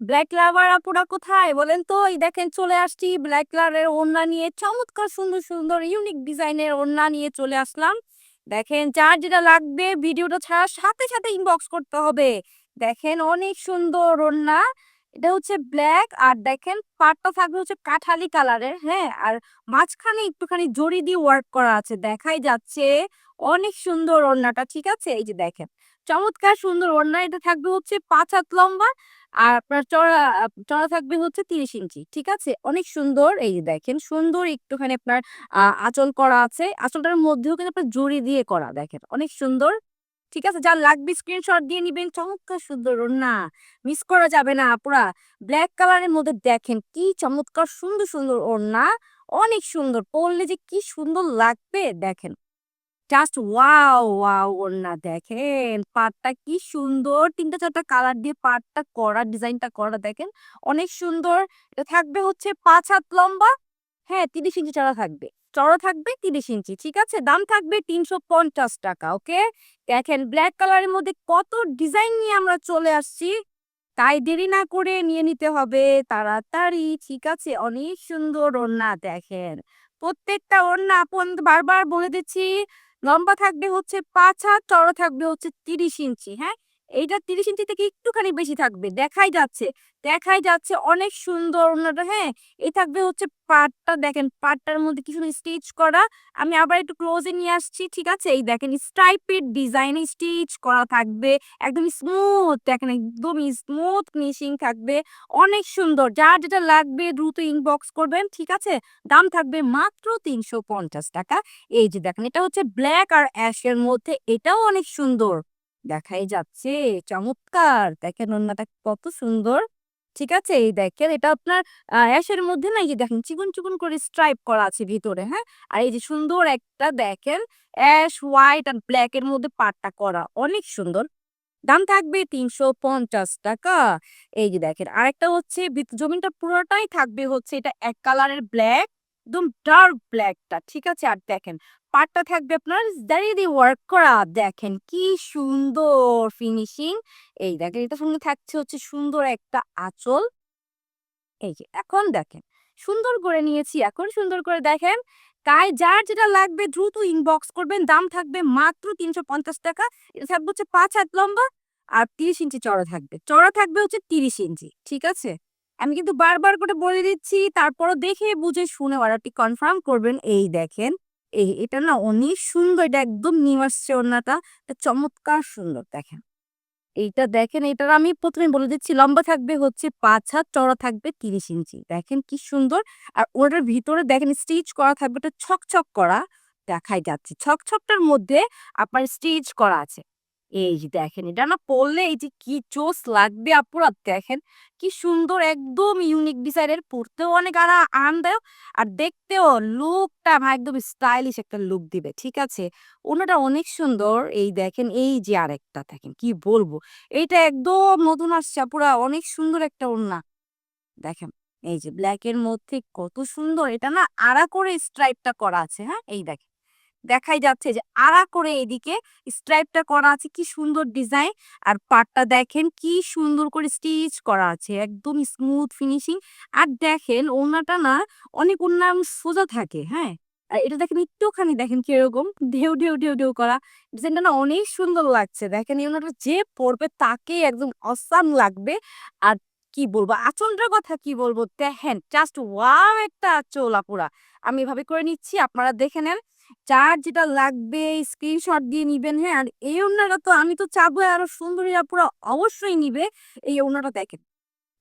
Black লাভার আপুরা কোথায়? বলেন তো, এই দেখেন চলে আসছি ব্ল্যাক কালারের ওড়না নিয়ে। চমৎকার, সুন্দর সুন্দর ইউনিক ডিজাইনের ওড়না নিয়ে চলে আসলাম। দেখেন, যার যেটা লাগবে ভিডিওটা ছাড়ার সাথে সাথে ইনবক্স করতে হবে। দেখেন, অনেক সুন্দর ওড়না। এটা হচ্ছে ব্ল্যাক আর দেখেন পাটটা থাকবে হচ্ছে কাঠালি কালারের হ্যাঁ? আর মাঝখানে একটুখানি জড়ি দিয়ে ওয়ার্ক করা আছে, দেখাই যাচ্ছে অনেক সুন্দর ওড়নাটা, ঠিক আছে? এই যে দেখেন, চমৎকার সুন্দর ওড়না, এটা থাকবে হচ্ছে পাঁচ হাত লম্বা আর আপনার চড়া চড়া থাকবে হচ্ছে তিরিশ ইঞ্চি, ঠিক আছে? অনেক সুন্দর, এই যে দেখেন, সুন্দর একটুখানি আপনার আঁচল করা আছে, আঁচলটার মধ্যেও কিন্তু আপনার জড়ি দিয়ে করা, দেখেন, অনেক সুন্দর ঠিক আছে? যার লাগবে স্ক্রিনশট দিয়ে নিবেন, চমৎকার সুন্দর ওড়না মিস করা যাবে না, পুরা ব্ল্যাক কালারের মধ্যে দেখেন কি চমৎকার সুন্দর সুন্দর ওড়না, অনেক সুন্দর। পরলে যে কি সুন্দর লাগবে দেখেন। জাস্ট ওয়াও ওয়াও ওড়না দেখেন, পাটটা কি সুন্দর। তিনটা চারটা কালার দিয়ে পাটটা করা, ডিজাইনটা করা দেখেন, অনেক সুন্দর। এটা থাকবে হচ্ছে পাঁচ হাত লম্বা হ্যাঁ তিরিশ ইঞ্চি চারা থাকবে। চড়া থাকবে তিরিশ ইঞ্চি, ঠিক আছে? দাম থাকবে তিনশো পঞ্চাশ টাকা, ওকে? দেখেন ব্ল্যাক কালারের মধ্যে কত ডিজাইন নিয়ে আমরা চলে আসছি। তাই দেরি না করে নিয়ে নিতে হবে, তাড়াতাড়ি, ঠিক আছে? অনেক সুন্দর ওড়না, দেখেন। প্রত্যেকটা ওড়না আপন বারবার বলে দিচ্ছি, লম্বা থাকবে হচ্ছে পাঁচ হাত চড়া থাকবে হচ্ছে তিরিশ ইঞ্চি হ্যাঁ? এইটা তিরিশ ইঞ্চি থেকে একটুখানি বেশি থাকবে, দেখাই যাচ্ছে। দেখাই যাচ্ছে অনেক সুন্দর ওড়নাটা হ্যাঁ? এই থাকবে হচ্ছে পাটটা, দেখেন পাটটার মধ্যে কিছু স্টিচ করা। আমি আবার একটু ক্লোজে নিয়ে আসছি, ঠিক আছে? এই দেখেন স্ট্রাইপের ডিজাইনে স্টিচ করা থাকবে, একদম স্মুথ দেখেন একদম স্মুথ ফিনিশিং থাকবে। অনেক সুন্দর, যার যেটা লাগবে দ্রুত ইনবক্স করবেন, ঠিক আছে? দাম থাকবে মাত্র তিনশো পঞ্চাশ টাকা। এই যে দেখেন, এটা হচ্ছে ব্ল্যাক আর অ্যাশের মধ্যে, এটাও অনেক সুন্দর। দেখাই যাচ্ছে, চমৎকার! দেখেন ওন্নাটা কত সুন্দর। ঠিক আছে? এই দেখেন, এটা আপনার অ্যাশের মধ্যে না এই যে দেখেন, চিকুন চিকুন করে স্ট্রাইপ করা আছে ভিতরে হ্যাঁ? আর এই যে সুন্দর একটা দেখেন, অ্যাশ হোয়াইট আর ব্ল্যাক এর মধ্যে পাটটা করা। অনেক সুন্দর। দাম থাকবে তিনশো পঞ্চাশ টাকা। এই যে দেখেন, আরেকটা হচ্ছে জমিনটা পুরোটাই থাকবে হচ্ছে এটা এক কালারের ব্ল্যাক একদম ডার্ক ব্ল্যাকটা ঠিক আছে? আর দেখেন পাটটা থাকবে আপনার দাঁড়িয়ে দিয়ে ওয়ার্ক করা। দেখেন কি সুন্দর ফিনিশিং এই দেখেন এটা সঙ্গে থাকছে হচ্ছে সুন্দর একটা আঁচল। এই যে, এখন দেখেন, সুন্দর করে নিয়েছি, এখন সুন্দর করে দেখেন। তাই যার যেটা লাগবে দ্রুত ইনবক্স করবেন, দাম থাকবে মাত্র তিনশো পঞ্চাশ টাকা। এটা থাকবে হচ্ছে পাঁচ হাত লম্বা আর তিরিশ ইঞ্চি চড়া থাকবে। চড়া থাকবে হচ্ছে তিরিশ ইঞ্চি, ঠিক আছে? আমি কিন্তু বারবার করে বলে দিচ্ছি, তারপরও দেখে, বুঝে, শুনে অর্ডারটি কনফার্ম করবেন। এই দেখেন এই এটা না অনেক সুন্দর, এটা একদম ওড়নাটা। এটা চমৎকার সুন্দর, দেখেন। এইটা দেখেন, এটার আমি প্রথমে বলে দিচ্ছি, লম্বা থাকবে হচ্ছে পাঁচ হাত চড়া থাকবে তিরিশ ইঞ্চি। দেখেন কি সুন্দর। আর ওটার ভিতরে দেখেন স্টিচ করা থাকবে এটা ছকছক করা দেখাই যাচ্ছে। ছকছকটার মধ্যে আপনার স্টিচ করা আছে। এই যে দেখেন, এটা না পরলে এই যে কি জোস লাগবে আপুরা। দেখেন কি সুন্দর একদম ইউনিক ডিজাইনের পরতেও অনেক আরা আরামদায়ক আর দেখতেও লুকটা একদম স্টাইলিশ একটা লুক দিবে, ঠিক আছে? ওনাটা অনেক সুন্দর। এই দেখেন, এই যে আরেকটা, দেখেন কি বলব? এইটা একদম নতুন আসছে পুরা অনেক সুন্দর একটা ওড়না। দেখেন, এই যে ব্ল্যাক এর মধ্যে কত সুন্দর, এটা না আড়া করে স্ট্রাইপটা করা আছে হ্যাঁ? এই দেখেন। দেখাই যাচ্ছে যে আড়া করে এদিকে স্ট্রাইপটা করা আছে, কি সুন্দর ডিজাইন আর পাটটা দেখেন, কি সুন্দর করে স্টিচ করা আছে, একদম স্মুথ ফিনিশিং আর দেখেন, ওড়নাটা না অনেক ওড়না সোজা থাকে হ্যাঁ? আর এটা দেখেন একটুখানি, দেখেন কীরকম, ঢেউ ঢেউ ঢেউ ঢেউ করা। ডিজাইনটা না অনেক সুন্দর লাগছে, দেখেন এই ওড়নাটা যে পরবে তাকেই একদম অসাম লাগবে। আর কি বলব, আঁচলটার কথা কি বলব, দেখেন জাস্ট ওয়াও একটা আঁচল আপুরা। আমি এভাবে করে নিচ্ছি, আপনারা দেখে নেন। যার যেটা লাগবে, স্ক্রিনশট দিয়ে নিবেন হ্যাঁ? আর এই ওড়নাটা তো আমি তো চাবো, আরও সুন্দরী আপুরা অবশ্যই নিবে। এই ওড়নাটা দেখেন।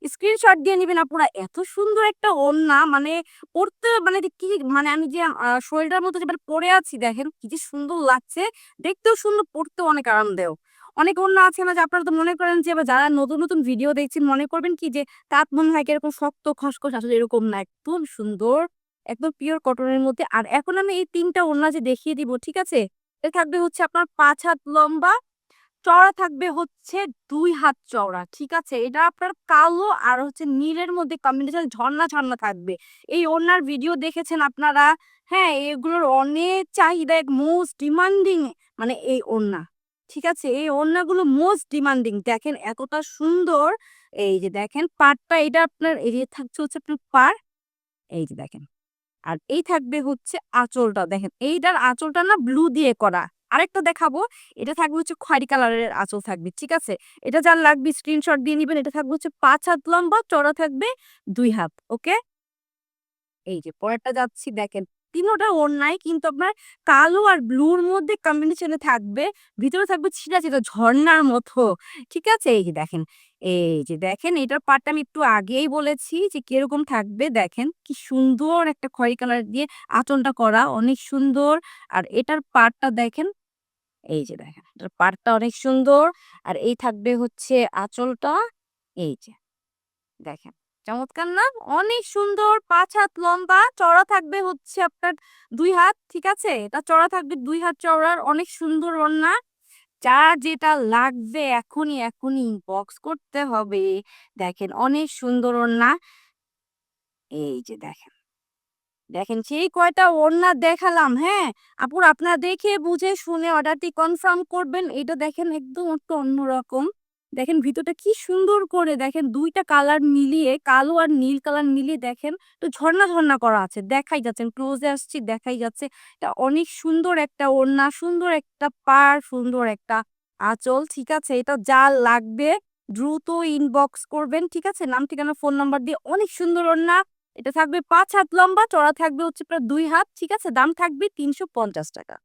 স্ক্রিনশট দিয়ে নিবেন আপুরা। এত সুন্দর একটা ওড়না মানে পড়তে মানে কি মানে আমি যে শরীরটার মতো যেবার পরে আছি, দেখেন কি যে সুন্দর লাগছে। দেখতেও সুন্দর, পড়তেও অনেক আরামদায়ক। অনেক ওড়না আছে না যে আপনারা তো মনে করেন যে এবার যারা নতুন নতুন ভিডিও দেখছেন, মনে করবেন কি যে তাঁত মনে হয় এরকম শক্ত খসখস আসলে এরকম না, একদম সুন্দর। একদম পিওর কটনের মধ্যে। আর এখন আমি এই তিনটা ওড়না যে দেখিয়ে দিব, ঠিক আছে? এটা থাকবে হচ্ছে আপনার পাঁচ হাত লম্বা, চওড়া থাকবে হচ্ছে দুই হাত চওড়া, ঠিক আছে? এটা আপনার কালো আর হচ্ছে নীলের মধ্যে কম্বিনেশন ঝর্ণা ঝর্ণা থাকবে। এই ওড়নার ভিডিও দেখেছেন আপনারা? হ্যাঁ এগুলোর অনেক চাহিদা, এক মোস্ট ডিমান্ডিং মানে এই ওড়না, ঠিক আছে? এই ওড়নাগুলো মোস্ট ডিমান্ডিং দেখেন এতটা সুন্দর। এই যে দেখেন, পাড়টা, এটা আপনার, এই যে থাকছে হচ্ছে আপনার পার এই যে দেখেন। আর এই থাকবে হচ্ছে আঁচলটা। দেখেন, এইটার আঁচলটা না ব্লু দিয়ে করা। আরেকটা দেখাবো, এটা থাকবে হচ্ছে খয়েরি কালারের আঁচল থাকবে, ঠিক আছে? এটা যার লাগবে স্ক্রিনশট দিয়ে নিবেন, এটা থাকবে হচ্ছে পাঁচ হাত লম্বা চড়া থাকবে দুই হাত ওকে এই যে, পরেরটা যাচ্ছি, দেখেন। তিনোটা ওড়নায় কিন্তু আপনার কালো আর ব্লুর মধ্যে কম্বিনেশনে থাকবে, ভিতরে থাকবে ছিটা ছিটা, ঝর্ণার মতো। ঠিক আছে? এই যে দেখেন, এই যে দেখেন, এটার পার্টটা আমি একটু আগেই বলেছি যে কীরকম থাকবে। দেখেন, কি সুন্দর একটা খয়েরি কালার দিয়ে আঁচলটা করা, অনেক সুন্দর। আর এটার পার্টটা দেখেন, এই যে দেখেন, এটার পার্টটা অনেক সুন্দর। আর এই থাকবে হচ্ছে আঁচলটা, এই যে দেখেন। চমৎকার না? অনেক সুন্দর। পাঁচ হাত লম্বা চড়া থাকবে হচ্ছে আপনার দুই হাত, ঠিক আছে? এটা চড়া থাকবে দুই হাত চড়ার অনেক সুন্দর ওড়না যার যেটা লাগবে এখনই এখনই বক্স করতে হবে। দেখেন, অনেক সুন্দর ওড়না এই যে দেখেন। দেখেন, সেই কয়টা ওড়না দেখালাম হ্যাঁ? আপুর আপনারা দেখে, বুঝে, শুনে অর্ডারটি কনফার্ম করবেন। এটা দেখেন, একদম একটু অন্যরকম। দেখেন ভিতরটা কি সুন্দর করে দেখেন দুইটা কালার মিলিয়ে কালো আর নীল কালার মিলিয়ে দেখেন তো ঝর্ণা ঝর্ণা করা আছে। দেখাই যাচ্ছেন ক্লোজে আসছি, দেখাই যাচ্ছে। এটা অনেক সুন্দর একটা ওড়না, সুন্দর একটা পার সুন্দর একটা আঁচল, ঠিক আছে? এটা যা লাগবে দ্রুত ইনবক্স করবেন, ঠিক আছে? নাম, ঠিকানা ফোন নাম্বার দিয়ে অনেক সুন্দর ওড়না। এটা থাকবে পাঁচ হাত লম্বা চড়া থাকবে হচ্ছে প্রায় দুই হাত, ঠিক আছে? দাম থাকবে তিনশো পঞ্চাশ টাকা।